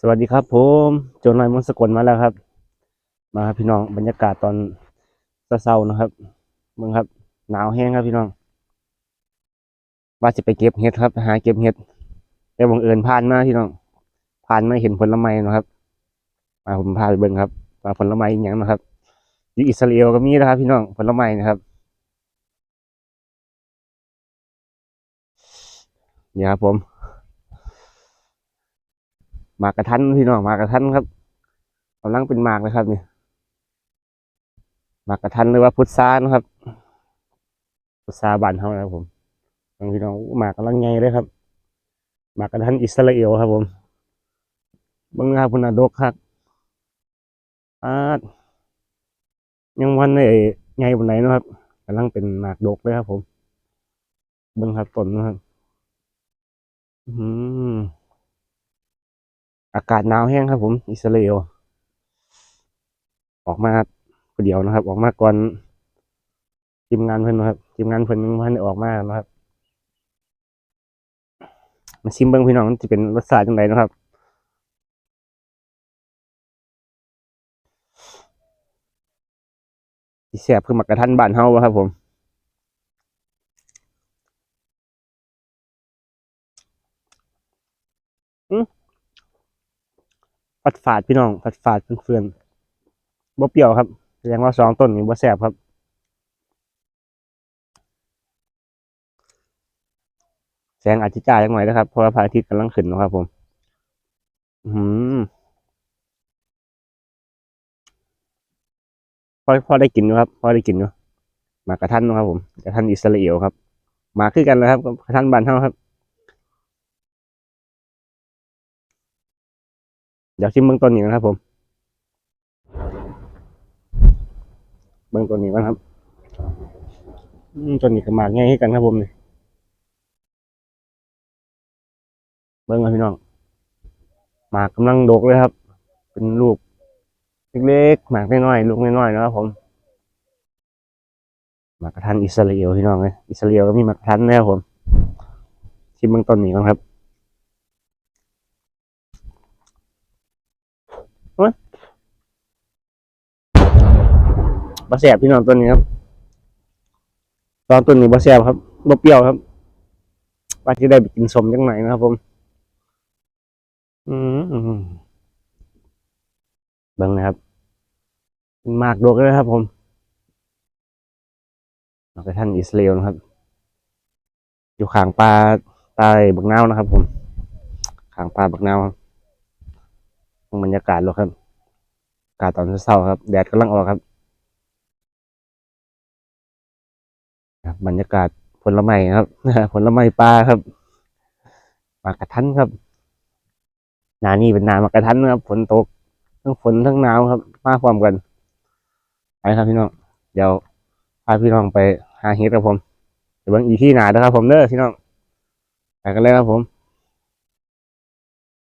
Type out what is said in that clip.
สวัสดีครับ ผมโจนอยมนสกลมาแล้วครับ มาครับพี่น้องบรรยากาศตอนเช้าๆนะครับมืองครับ หนาวแห้งครับพี่น้องว่าจะไปเก็บเห็ดครับ หาเก็บเห็ดแต่บังเอิญผ่านมาพี่น้องผ่านมาเห็นผลไม้นะครับ มาผมพาไปเบิ่งครับว่าผลไม้อย่างนะครับอยู่อิสราเอลก็มีนะครับ พี่น้องผลไม้นะครับเนี่ยครับผม หมากกระทันพี่น้องหมากกระทันครับกำลังเป็นหมากเลยครับนี่หมากกระทันหรือว่าพุทรานะครับ พุทราบานเฮานะครับผมบางพี่น้องหมากกำลังใหญ่เลยครับ หมากกระทันอิสราเอลครับผมบางครับพุนาดกครับอาดยังวันไอ้ใหญ่บนไหนนะครับกำลังเป็นหมากดกเลยครับผมเบิ่งครับต้นนะครับอืม อากาศหนาวแห้งครับผม อิสราเอล ออกมาเดียวนะครับ ออกมาก่อนทีมงานเพิ่นนะครับทีมงานเพิ่อนมันได้ออกมานะครับ มาชิมเบิ้งพี่น้องมันจะเป็นรสชาติจังไดนะครับที่แซ่บคือหมักกระทันบ้านเฮาครับผม ฝาดฝาดพี่น้องฝาดฝาดเฟื่อนๆบ่เปรี้ยวครับแสดงว่าสองต้นนี้บ่แซ่บครับแสงอาจจะจ้าจังหน่อยนะครับเพราะว่าพระอาทิตย์กำลังขึ้นนะครับผม อืมพอพอได้กินอยู่ครับพอได้กินอยู่หมากระทันนะครับผมกระทันอิสราเอลครับ มาคือกันนะครับกับกระทันบ้านเฮาครับ เดี๋ยวชิมเบื้องต้นนี้นะครับ ผม เบื้องต้นนี้ก่อนครับอืมต้นนี้ก็มาง่ายให้กันครับผมนี่เบื้องกันพี่น้องหมากกำลังดกเลยครับ เป็นลูกเล็กๆหมากน้อยๆลูกน้อยๆนะครับผมหมากกระทันอิสราเอลพี่น้องเลยอิสราเอลก็มีหมากกระทันนะครับผมชิมเบื้องต้นนี้ก่อนครับ บะแสบพี่น้องตัวนี้ครับ ตอนตัวนี้บะแสบครับบะเปรี้ยวครับว่าจะได้ไปกินสมจังไหนนะครับ ผม อืมอืมเบิ่งนะครับเป็นมากดกเลยครับผมเราไปท่านอิสราเอลนะครับ อยู่ขางปลาปลาบักนาวนะครับ ผมขางปลาบักนาวครับ บรรยากาศเลครับอากาศตอนเช้าครับ แดดกำลังออกครับ บรรยากาศผลไม้ครับผลไม้ปลาครับหมากกระทันครับนานี่เป็นนาหมากกระทันนะครับฝนตกทั้งฝนทั้งหนาวครับมาพร้อมกันไปครับพี่น้องเดี๋ยวพาพี่น้องไปหาเห็ดครับผมเดี๋ยวบิ่งอีที่หนานะครับผมเด้อพี่น้องไปกันเลยครับผม